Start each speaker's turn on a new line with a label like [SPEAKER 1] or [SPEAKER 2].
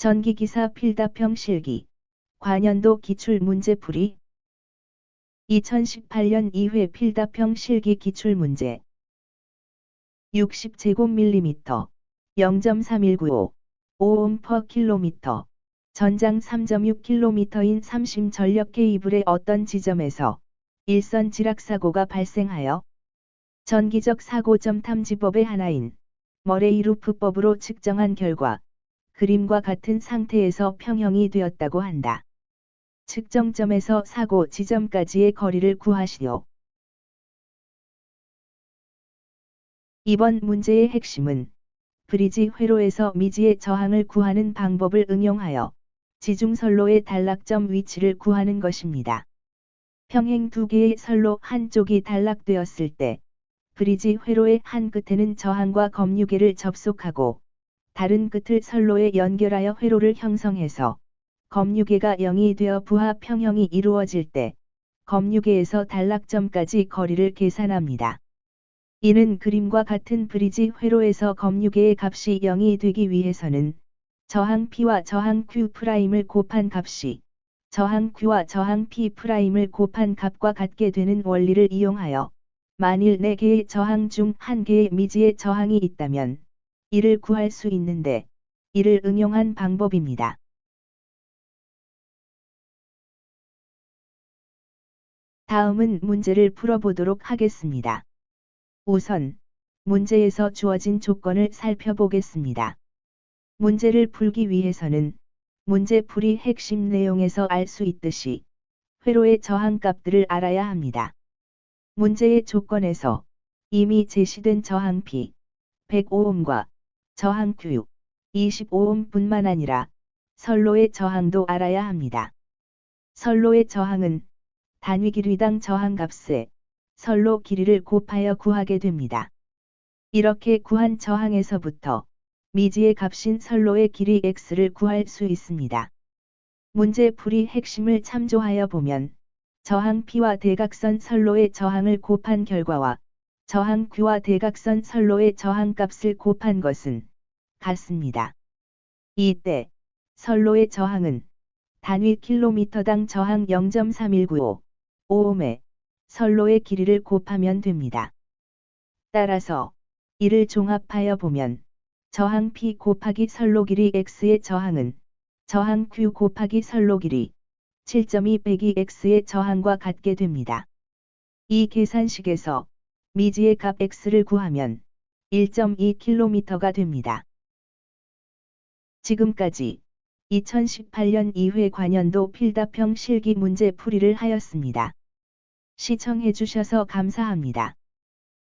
[SPEAKER 1] 전기기사 필답형 실기. 관연도 기출 문제풀이. 2018년 2회 필답형 실기 기출 문제. 60제곱밀리미터 0.3195 5옴 per 킬로미터 전장 3.6km인 삼심 전력 케이블의 어떤 지점에서 일선 지락 사고가 발생하여 전기적 사고점 탐지법의 하나인 머레이 루프법으로 측정한 결과 그림과 같은 상태에서 평형이 되었다고 한다. 측정점에서 사고 지점까지의 거리를 구하시오. 이번 문제의 핵심은 브리지 회로에서 미지의 저항을 구하는 방법을 응용하여 지중선로의 단락점 위치를 구하는 것입니다. 평행 두 개의 선로 한쪽이 단락되었을 때 브리지 회로의 한 끝에는 저항과 검유계를 접속하고 다른 끝을 선로에 연결하여 회로를 형성해서 검유계가 0이 되어 부하 평형이 이루어질 때 검유계에서 단락점까지 거리를 계산합니다. 이는 그림과 같은 브리지 회로에서 검유계의 값이 0이 되기 위해서는 저항 P와 저항 Q'을 곱한 값이 저항 Q와 저항 P'을 곱한 값과 같게 되는 원리를 이용하여 만일 4개의 저항 중 1개의 미지의 저항이 있다면 이를 구할 수 있는데 이를 응용한 방법입니다. 다음은 문제를 풀어보도록 하겠습니다. 우선 문제에서 주어진 조건을 살펴보겠습니다. 문제를 풀기 위해서는 문제풀이 핵심 내용에서 알 수 있듯이 회로의 저항값들을 알아야 합니다. 문제의 조건에서 이미 제시된 저항 P 105옴과 저항 Q 25옴뿐만 아니라 선로의 저항도 알아야 합니다. 선로의 저항은 단위 길이당 저항값에 선로 길이를 곱하여 구하게 됩니다. 이렇게 구한 저항에서부터 미지의 값인 선로의 길이 x를 구할 수 있습니다. 문제 풀이 핵심을 참조하여 보면 저항 P와 대각선 선로의 저항을 곱한 결과와 저항 Q와 대각선 선로의 저항값을 곱한 것은 같습니다. 이때 선로의 저항은 단위 킬로미터당 저항 0.3195 5옴에 선로의 길이를 곱하면 됩니다. 따라서 이를 종합하여 보면 저항 P 곱하기 선로 길이 X의 저항은 저항 Q 곱하기 선로 길이 7.2 빼기 X의 저항과 같게 됩니다. 이 계산식에서 미지의 값 X를 구하면 1.2km가 됩니다. 지금까지 2018년 2회 관연도 필답형 실기 문제 풀이를 하였습니다. 시청해주셔서 감사합니다.